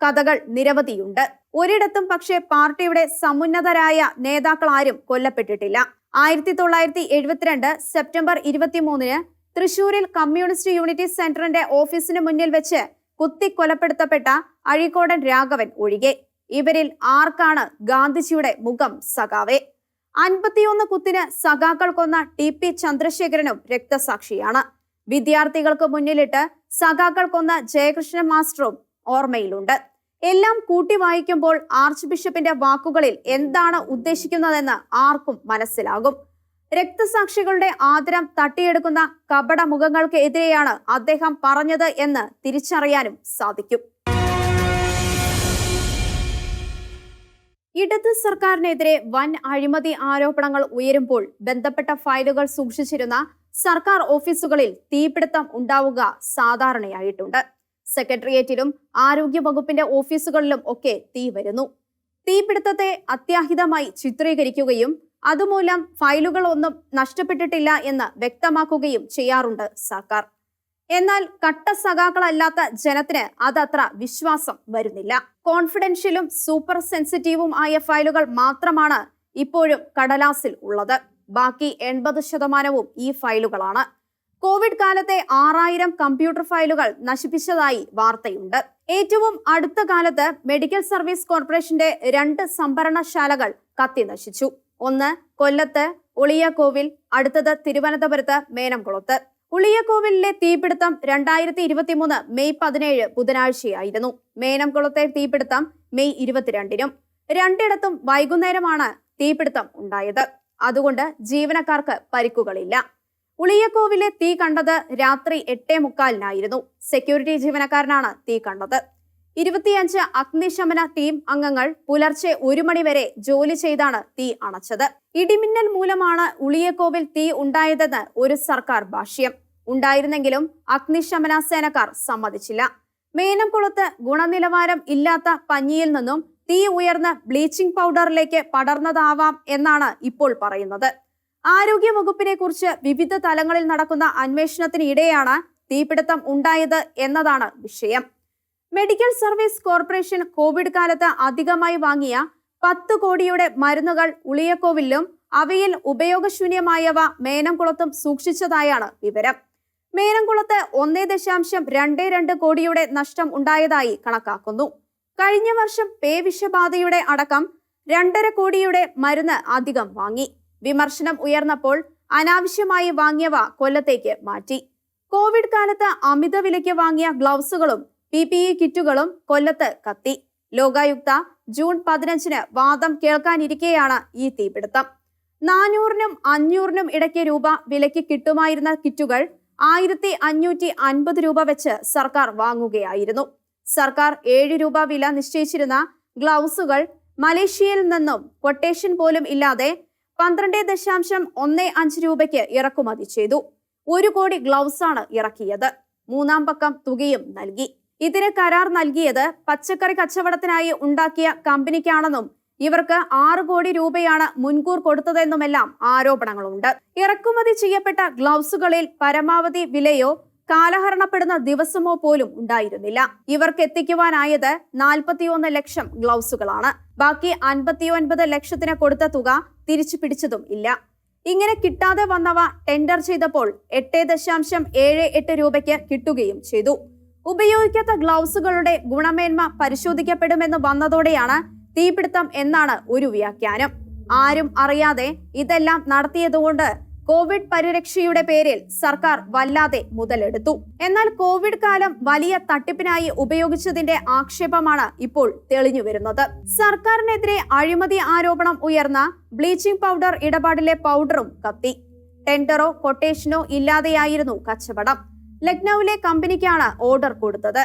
കഥകൾ നിരവധിയുണ്ട്. ഒരിടത്തും പക്ഷേ പാർട്ടിയുടെ സമുന്നതരായ നേതാക്കൾ ആരും കൊല്ലപ്പെട്ടിട്ടില്ല. ആയിരത്തി തൊള്ളായിരത്തി എഴുപത്തിരണ്ട് സെപ്റ്റംബർ ഇരുപത്തിമൂന്നിന് തൃശൂരിൽ കമ്മ്യൂണിസ്റ്റ് യൂണിറ്റി സെന്ററിന്റെ ഓഫീസിന് മുന്നിൽ വെച്ച് കുത്തിക്കൊലപ്പെടുത്തപ്പെട്ട അഴീക്കോടൻ രാഘവൻ ഒഴികെ. ഇവരിൽ ആർക്കാണ് ഗാന്ധിജിയുടെ മുഖം സഖാവേ? അൻപത്തിയൊന്ന് കുത്തിന് സഖാക്കൾ കൊന്ന ടി പി ചന്ദ്രശേഖരനും രക്തസാക്ഷിയാണ്. വിദ്യാർത്ഥികൾക്ക് മുന്നിലിട്ട് സഖാക്കൾ കൊന്ന ജയകൃഷ്ണ മാസ്റ്ററും ഓർമ്മയിലുണ്ട്. എല്ലാം കൂട്ടി വായിക്കുമ്പോൾ ആർച്ച് ബിഷപ്പിന്റെ വാക്കുകളിൽ എന്താണ് ഉദ്ദേശിക്കുന്നതെന്ന് ആർക്കും മനസ്സിലാകും. രക്തസാക്ഷികളുടെ ആദരം തട്ടിയെടുക്കുന്ന കപട മുഖങ്ങൾക്ക് എതിരെയാണ് അദ്ദേഹം പറഞ്ഞത് എന്ന് തിരിച്ചറിയാനും സാധിക്കും. ഇടത് സർക്കാരിനെതിരെ വൻ അഴിമതി ആരോപണങ്ങൾ ഉയരുമ്പോൾ ബന്ധപ്പെട്ട ഫയലുകൾ സൂക്ഷിച്ചിരുന്ന സർക്കാർ ഓഫീസുകളിൽ തീപിടുത്തം ഉണ്ടാവുക സാധാരണയായിട്ടുണ്ട്. സെക്രട്ടേറിയറ്റിലും ആരോഗ്യ വകുപ്പിന്റെ ഓഫീസുകളിലും ഒക്കെ തീ വരുന്നു. തീപിടുത്തത്തെ അത്യാഹിതമായി ചിത്രീകരിക്കുകയും അതുമൂലം ഫയലുകളൊന്നും നഷ്ടപ്പെട്ടിട്ടില്ല എന്ന് വ്യക്തമാക്കുകയും ചെയ്യാറുണ്ട് സർക്കാർ. എന്നാൽ കട്ട സഖാക്കളല്ലാത്ത ജനത്തിന് അതത്ര വിശ്വാസം വരുന്നില്ല. കോൺഫിഡൻഷ്യലും സൂപ്പർ സെൻസിറ്റീവും ആയ ഫയലുകൾ മാത്രമാണ് ഇപ്പോഴും കടലാസിൽ ഉള്ളത്. ബാക്കി എൺപത് ശതമാനവും ഈ ഫയലുകളാണ്. കോവിഡ് കാലത്തെ ആറായിരം കമ്പ്യൂട്ടർ ഫയലുകൾ നശിപ്പിച്ചതായി വാർത്തയുണ്ട്. ഏറ്റവും അടുത്ത കാലത്ത് മെഡിക്കൽ സർവീസ് കോർപ്പറേഷന്റെ രണ്ട് സംഭരണശാലകൾ കത്തി നശിച്ചു. ഒന്ന് കൊല്ലത്ത് ഉളിയക്കോവിൽ അടുത്തത് തിരുവനന്തപുരത്ത് മേനംകുളത്ത്. ഉളിയക്കോവിലിലെ തീപിടുത്തം രണ്ടായിരത്തി ഇരുപത്തിമൂന്ന് മെയ് പതിനേഴ് ബുധനാഴ്ചയായിരുന്നു. മേനംകുളത്തെ തീപിടുത്തം മെയ് ഇരുപത്തിരണ്ടിനും. രണ്ടിടത്തും വൈകുന്നേരമാണ് തീപിടുത്തം ഉണ്ടായത്. അതുകൊണ്ട് ജീവനക്കാർക്ക് പരിക്കുകളില്ല. ഉളിയക്കോവിലെ തീ കണ്ടത് രാത്രി എട്ടേ മുക്കാലിനായിരുന്നു. സെക്യൂരിറ്റി ജീവനക്കാരനാണ് തീ കണ്ടത്. ഇരുപത്തിയഞ്ച് അഗ്നിശമന ടീം അംഗങ്ങൾ പുലർച്ചെ ഒരു മണിവരെ ജോലി ചെയ്താണ് തീ അണച്ചത്. ഇടിമിന്നൽ മൂലമാണ് ഉളിയക്കോവിൽ തീ ഉണ്ടായതെന്ന് ഒരു സർക്കാർ ഭാഷ്യം. ഉണ്ടായിരുന്നെങ്കിലും അഗ്നിശമന സേനക്കാർ സമ്മതിച്ചില്ല. മേനംകുളത്ത് ഗുണനിലവാരം ഇല്ലാത്ത പഞ്ഞിയിൽ നിന്നും തീ ഉയർന്ന് ബ്ലീച്ചിംഗ് പൗഡറിലേക്ക് പടർന്നതാവാം എന്നാണ് ഇപ്പോൾ പറയുന്നത്. ആരോഗ്യ വകുപ്പിനെ കുറിച്ച് വിവിധ തലങ്ങളിൽ നടക്കുന്ന അന്വേഷണത്തിനിടെയാണ് തീപിടുത്തം ഉണ്ടായത് എന്നതാണ് വിഷയം. മെഡിക്കൽ സർവീസ് കോർപ്പറേഷൻ കോവിഡ് കാലത്ത് അധികമായി വാങ്ങിയ പത്ത് കോടിയുടെ മരുന്നുകൾ ഉളിയക്കോവിലും അവയിൽ ഉപയോഗശൂന്യമായവ മേനംകുളത്തും സൂക്ഷിച്ചതായാണ് വിവരം. മേനംകുളത്ത് ഒന്നേ ദശാംശം രണ്ട് രണ്ട് കോടിയുടെ നഷ്ടം ഉണ്ടായതായി കണക്കാക്കുന്നു. കഴിഞ്ഞ വർഷം പേവിഷബാധയുടെ അടക്കം രണ്ടര കോടിയുടെ മരുന്ന് അധികം വാങ്ങി. വിമർശനം ഉയർന്നപ്പോൾ അനാവശ്യമായി വാങ്ങിയവ കൊല്ലത്തേക്ക് മാറ്റി. കോവിഡ് കാലത്ത് അമിത വിലയ്ക്ക് വാങ്ങിയ ഗ്ലൗസുകളും പി പി ഇ കിറ്റുകളും കൊല്ലത്ത് കത്തി. ലോകായുക്ത ജൂൺ പതിനഞ്ചിന് വാദം കേൾക്കാനിരിക്കെയാണ് ഈ തീപിടുത്തം. നാനൂറിനും അഞ്ഞൂറിനും ഇടയ്ക്ക് രൂപ വിലയ്ക്ക് കിട്ടുമായിരുന്ന കിറ്റുകൾ ആയിരത്തി അഞ്ഞൂറ്റി അൻപത് രൂപ വെച്ച് സർക്കാർ വാങ്ങുകയായിരുന്നു. സർക്കാർ ഏഴ് രൂപ വില നിശ്ചയിച്ചിരുന്ന ഗ്ലൗസുകൾ മലേഷ്യയിൽ നിന്നും കൊട്ടേഷൻ പോലും ഇല്ലാതെ പന്ത്രണ്ട് ദശാംശം ഒന്ന് അഞ്ച് രൂപയ്ക്ക് ഇറക്കുമതി ചെയ്തു. ഒരു കോടി ഗ്ലൗസ് ആണ് ഇറക്കിയത്. മൂന്നാം പക്കം തുകയും നൽകി. ഇതിന് കരാർ നൽകിയത് പച്ചക്കറി കച്ചവടത്തിനായി ഉണ്ടാക്കിയ കമ്പനിക്കാണെന്നും ഇവർക്ക് ആറ് കോടി രൂപയാണ് മുൻകൂർ കൊടുത്തതെന്നുമെല്ലാം ആരോപണങ്ങളുണ്ട്. ഇറക്കുമതി ചെയ്യപ്പെട്ട ഗ്ലൗസുകളിൽ പരമാവധി വിലയോ കാലഹരണപ്പെടുന്ന ദിവസമോ പോലും ഉണ്ടായിരുന്നില്ല. ഇവർക്ക് എത്തിക്കുവാനായത് നാൽപ്പത്തിയൊന്ന് ലക്ഷം ഗ്ലൗസുകളാണ്. ബാക്കി അൻപത്തിയൊൻപത് ലക്ഷത്തിന് കൊടുത്ത തുക തിരിച്ചു പിടിച്ചതും ഇല്ല. ഇങ്ങനെ കിട്ടാതെ വന്നവ ടെൻഡർ ചെയ്തപ്പോൾ എട്ട് ദശാംശം ഏഴ് എട്ട് രൂപയ്ക്ക് കിട്ടുകയും ചെയ്തു. ഉപയോഗിക്കാത്ത ഗ്ലൗസുകളുടെ ഗുണമേന്മ പരിശോധിക്കപ്പെടുമെന്ന് വന്നതോടെയാണ് തീപിടുത്തം എന്നാണ് ഒരു വ്യാഖ്യാനം. ആരും അറിയാതെ ഇതെല്ലാം നടത്തിയതുകൊണ്ട് കോവിഡ് പരിരക്ഷയുടെ പേരിൽ സർക്കാർ വല്ലാതെ മുതലെടുത്തു. എന്നാൽ കോവിഡ് കാലം വലിയ തട്ടിപ്പിനായി ഉപയോഗിച്ചതിന്റെ ആക്ഷേപമാണ് ഇപ്പോൾ തെളിഞ്ഞു വരുന്നത്. സർക്കാരിനെതിരെ അഴിമതി ആരോപണം ഉയർന്ന ബ്ലീച്ചിംഗ് പൗഡർ ഇടപാടിലെ പൗഡറും കത്തി. ടെൻഡറോ കൊട്ടേഷനോ ഇല്ലാതെയായിരുന്നു കച്ചവടം. ലക്നൌവിലെ കമ്പനിക്കാണ് ഓർഡർ കൊടുത്തത്.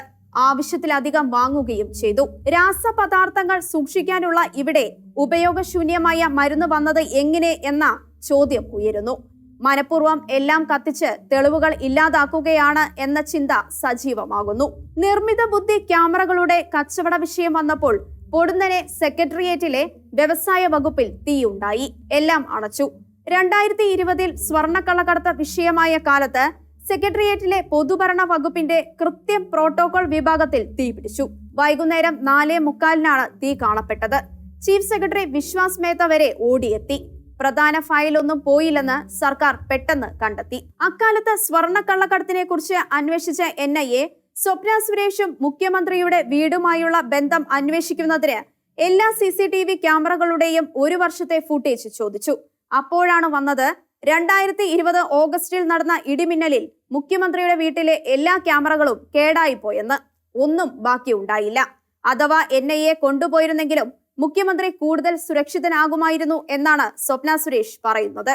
ആവശ്യത്തിലധികം വാങ്ങുകയും ചെയ്തു. രാസപദാർത്ഥങ്ങൾ സൂക്ഷിക്കാനുള്ള ഇവിടെ ഉപയോഗശൂന്യമായ മരുന്ന് വന്നത് എങ്ങനെ എന്ന ചോദ്യം ഉയരുന്നു. മനഃപൂർവം എല്ലാം കത്തിച്ച് തെളിവുകൾ ഇല്ലാതാക്കുകയാണ് എന്ന ചിന്ത സജീവമാകുന്നു. നിർമ്മിത ബുദ്ധി ക്യാമറകളുടെ കച്ചവട വിഷയം വന്നപ്പോൾ പൊടുന്നനെ സെക്രട്ടേറിയറ്റിലെ വ്യവസായ വകുപ്പിൽ തീയുണ്ടായി. എല്ലാം അണച്ചു. രണ്ടായിരത്തി ഇരുപതിൽ സ്വർണക്കള്ളക്കടത്ത് വിഷയമായ കാലത്ത് സെക്രട്ടേറിയറ്റിലെ പൊതുഭരണ വകുപ്പിന്റെ കൃത്യം പ്രോട്ടോകോൾ വിഭാഗത്തിൽ തീ പിടിച്ചു. വൈകുന്നേരം നാലേ മുക്കാലിനാണ് തീ കാണപ്പെട്ടത്. ചീഫ് സെക്രട്ടറി വിശ്വാസ് മേത്ത വരെ ഓടിയെത്തി. പ്രധാന ഫയലൊന്നും പോയില്ലെന്ന് സർക്കാർ പെട്ടെന്ന് കണ്ടെത്തി. അക്കാലത്ത് സ്വർണ കള്ളക്കടത്തിനെ കുറിച്ച് അന്വേഷിച്ച എൻ ഐ എ സ്വപ്ന സുരേഷും മുഖ്യമന്ത്രിയുടെ വീടുമായുള്ള ബന്ധം അന്വേഷിക്കുന്നതിന് എല്ലാ സി സി ടി വി ക്യാമറകളുടെയും ഒരു വർഷത്തെ ഫുട്ടേജ് ചോദിച്ചു. അപ്പോഴാണ് വന്നത് രണ്ടായിരത്തി ഇരുപത് ഓഗസ്റ്റിൽ നടന്ന ഇടിമിന്നലിൽ മുഖ്യമന്ത്രിയുടെ വീട്ടിലെ എല്ലാ ക്യാമറകളും കേടായി പോയെന്ന് ഒന്നും ബാക്കിയുണ്ടായില്ല. അഥവാ എൻ ഐ എ കൊണ്ടുപോയിരുന്നെങ്കിലും മുഖ്യമന്ത്രി കൂടുതൽ സുരക്ഷിതനാകുമായിരുന്നു എന്നാണ് സ്വപ്ന സുരേഷ് പറയുന്നത്.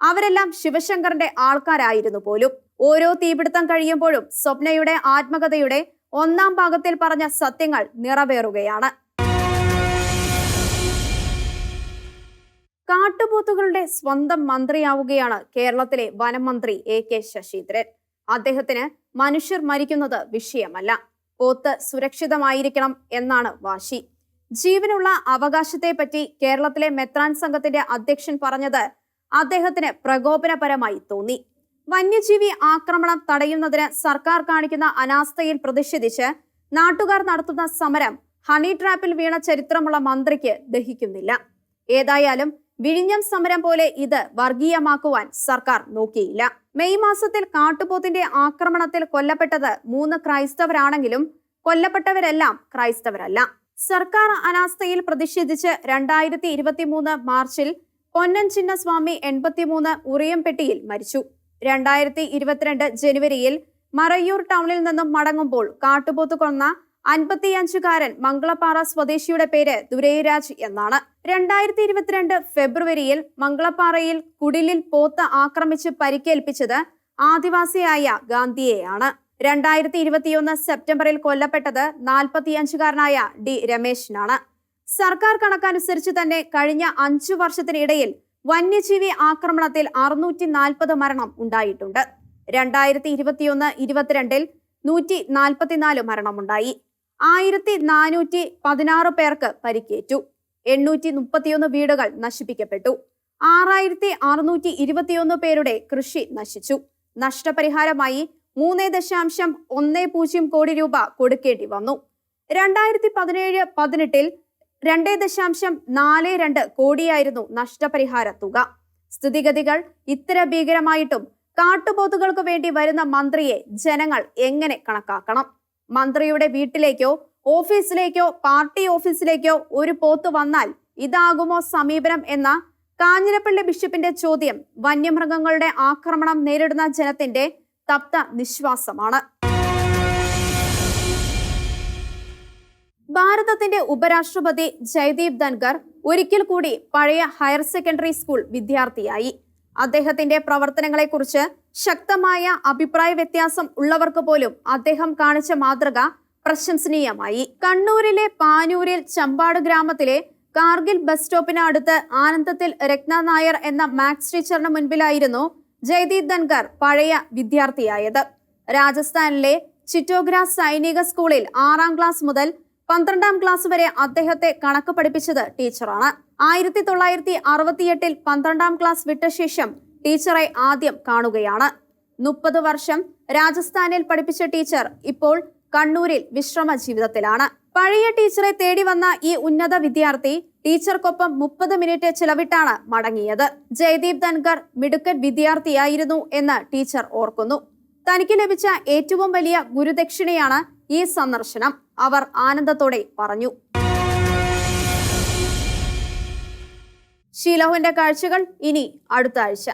അവരെല്ലാം ശിവശങ്കറിന്റെ ആൾക്കാരായിരുന്നു പോലും. ഓരോ തീപിടുത്തം കഴിയുമ്പോഴും സ്വപ്നയുടെ ആത്മകഥയുടെ ഒന്നാം ഭാഗത്തിൽ പറഞ്ഞ സത്യങ്ങൾ നിറവേറുകയാണ്. കാട്ടുപോത്തുകളുടെ സ്വന്തം മന്ത്രിയാവുകയാണ് കേരളത്തിലെ വനം മന്ത്രി എ കെ ശശീന്ദ്രൻ. അദ്ദേഹത്തിന് മനുഷ്യർ മരിക്കുന്നത് വിഷയമല്ല. പോത്ത് സുരക്ഷിതമായിരിക്കണം എന്നാണ് വാശി. ജീവനുള്ള അവകാശത്തെപ്പറ്റി കേരളത്തിലെ മെത്രാൻ സംഘത്തിന്റെ അധ്യക്ഷൻ പറഞ്ഞത് അദ്ദേഹത്തിന് പ്രകോപനപരമായി തോന്നി. വന്യജീവി ആക്രമണം തടയുന്നതിന് സർക്കാർ കാണിക്കുന്ന അനാസ്ഥയിൽ പ്രതിഷേധിച്ച് നാട്ടുകാർ നടത്തുന്ന സമരം ഹണി ട്രാപ്പിൽ വീണ ചരിത്രമുള്ള മന്ത്രിക്ക് ദഹിക്കുന്നില്ല. ഏതായാലും വിഴിഞ്ഞം സമരം പോലെ ഇത് വർഗീയമാക്കുവാൻ സർക്കാർ നോക്കിയില്ല. മെയ് മാസത്തിൽ കാട്ടുപോത്തിന്റെ ആക്രമണത്തിൽ കൊല്ലപ്പെട്ടത് മൂന്ന് ക്രൈസ്തവരാണെങ്കിലും കൊല്ലപ്പെട്ടവരെല്ലാം ക്രൈസ്തവരല്ല. സർക്കാർ അനാസ്ഥയിൽ പ്രതിഷേധിച്ച് രണ്ടായിരത്തി ഇരുപത്തി മൂന്ന് മാർച്ചിൽ പൊന്നൻ ചിന്നസ്വാമി എൺപത്തിമൂന്ന് ഉറിയംപെട്ടിയിൽ മരിച്ചു. രണ്ടായിരത്തി ഇരുപത്തിരണ്ട് ജനുവരിയിൽ മറയൂർ ടൗണിൽ നിന്നും മടങ്ങുമ്പോൾ കാട്ടുപോത്ത് കൊന്ന അൻപത്തിയഞ്ചുകാരൻ മംഗളപ്പാറ സ്വദേശിയുടെ പേര് ദുരൈരാജ് എന്നാണ്. രണ്ടായിരത്തി ഇരുപത്തിരണ്ട് ഫെബ്രുവരിയിൽ മംഗളപ്പാറയിൽ കുടിലിൽ പോത്ത് ആക്രമിച്ച് പരിക്കേൽപ്പിച്ചത് ആദിവാസിയായ ഗാന്ധിയെയാണ്. രണ്ടായിരത്തി ഇരുപത്തിയൊന്ന് സെപ്റ്റംബറിൽ കൊല്ലപ്പെട്ടത് നാൽപ്പത്തിയഞ്ചുകാരനായ ഡി രമേശിനാണ്. സർക്കാർ കണക്കനുസരിച്ച് തന്നെ കഴിഞ്ഞ അഞ്ചു വർഷത്തിനിടയിൽ വന്യജീവി ആക്രമണത്തിൽ അറുന്നൂറ്റി നാൽപ്പത് മരണം ഉണ്ടായിട്ടുണ്ട്. രണ്ടായിരത്തി ഇരുപത്തിയൊന്ന് ഇരുപത്തിരണ്ടിൽ നൂറ്റി നാൽപ്പത്തിനാല് മരണമുണ്ടായി. ആയിരത്തി നാനൂറ്റി പതിനാറ് പേർക്ക് പരിക്കേറ്റു. എണ്ണൂറ്റി മുപ്പത്തിയൊന്ന് വീടുകൾ നശിപ്പിക്കപ്പെട്ടു. ആറായിരത്തി അറുന്നൂറ്റി ഇരുപത്തിയൊന്ന് പേരുടെ കൃഷി നശിച്ചു. നഷ്ടപരിഹാരമായി മൂന്ന് ദശാംശം ഒന്ന് പൂജ്യം കോടി രൂപ കൊടുക്കേണ്ടി വന്നു. രണ്ടായിരത്തി പതിനേഴ് പതിനെട്ടിൽ രണ്ട് ദശാംശം നാല് രണ്ട് കോടിയായിരുന്നു നഷ്ടപരിഹാര തുക. സ്ഥിതിഗതികൾ ഇത്ര ഭീകരമായിട്ടും കാട്ടുപോത്തുകൾക്ക് വേണ്ടി വരുന്ന മന്ത്രിയെ ജനങ്ങൾ എങ്ങനെ കണക്കാക്കണം? മന്ത്രിയുടെ വീട്ടിലേക്കോ ഓഫീസിലേക്കോ പാർട്ടി ഓഫീസിലേക്കോ ഒരു പോത്ത് വന്നാൽ ഇതാകുമോ സമീപനം എന്ന കാഞ്ഞിരപ്പള്ളി ബിഷപ്പിന്റെ ചോദ്യം വന്യമൃഗങ്ങളുടെ ആക്രമണം നേരിടുന്ന ജനത്തിന്റെ തപ്ത നിശ്വാസമാണ്. ഭാരതത്തിന്റെ ഉപരാഷ്ട്രപതി ജയദീപ് ധൻകർ ഒരിക്കൽ കൂടി പഴയ ഹയർ സെക്കൻഡറി സ്കൂൾ വിദ്യാർത്ഥിയായി. അദ്ദേഹത്തിന്റെ പ്രവർത്തനങ്ങളെക്കുറിച്ച് ശക്തമായ അഭിപ്രായ വ്യത്യാസം ഉള്ളവർക്ക് പോലും അദ്ദേഹം കാണിച്ച മാതൃക പ്രശംസനീയമായി. കണ്ണൂരിലെ പാനൂരിൽ ചമ്പാട് ഗ്രാമത്തിലെ കാർഗിൽ ബസ് സ്റ്റോപ്പിനടുത്ത് ആനന്ദത്തിൽ രത്ന നായർ എന്ന മാത്സ് ടീച്ചറിന് മുൻപിലായിരുന്നു ജയ്ദീപ് ധൻകർ പഴയ വിദ്യാർത്ഥിയായത്. രാജസ്ഥാനിലെ ചിറ്റോഗ്ര സൈനിക സ്കൂളിൽ ആറാം ക്ലാസ് മുതൽ പന്ത്രണ്ടാം ക്ലാസ് വരെ അദ്ദേഹത്തെ കണക്ക് പഠിപ്പിച്ചത് ടീച്ചറാണ്. ആയിരത്തി തൊള്ളായിരത്തി അറുപത്തിയെട്ടിൽ പന്ത്രണ്ടാം ക്ലാസ് വിട്ട ശേഷം ടീച്ചറെ ആദ്യം കാണുകയാണ്. മുപ്പത് വർഷം രാജസ്ഥാനിൽ പഠിപ്പിച്ച ടീച്ചർ ഇപ്പോൾ കണ്ണൂരിൽ വിശ്രമ ജീവിതത്തിലാണ് പഴയ ടീച്ചറെ തേടി വന്ന ഈ ഉന്നത വിദ്യാർത്ഥി ടീച്ചർക്കൊപ്പം മുപ്പത് മിനിറ്റ് ചിലവിട്ടാണ് മടങ്ങിയത്. ജയദീപ് ധൻകർ മിടുക്കൻ വിദ്യാർത്ഥിയായിരുന്നു എന്ന് ടീച്ചർ ഓർക്കുന്നു. തനിക്ക് ലഭിച്ച ഏറ്റവും വലിയ ഗുരുദക്ഷിണയാണ് ഈ സന്ദർശനം അവർ ആനന്ദത്തോടെ പറഞ്ഞു. ഷീലഹുവിന്റെ കാഴ്ചകൾ ഇനി അടുത്ത ആഴ്ച.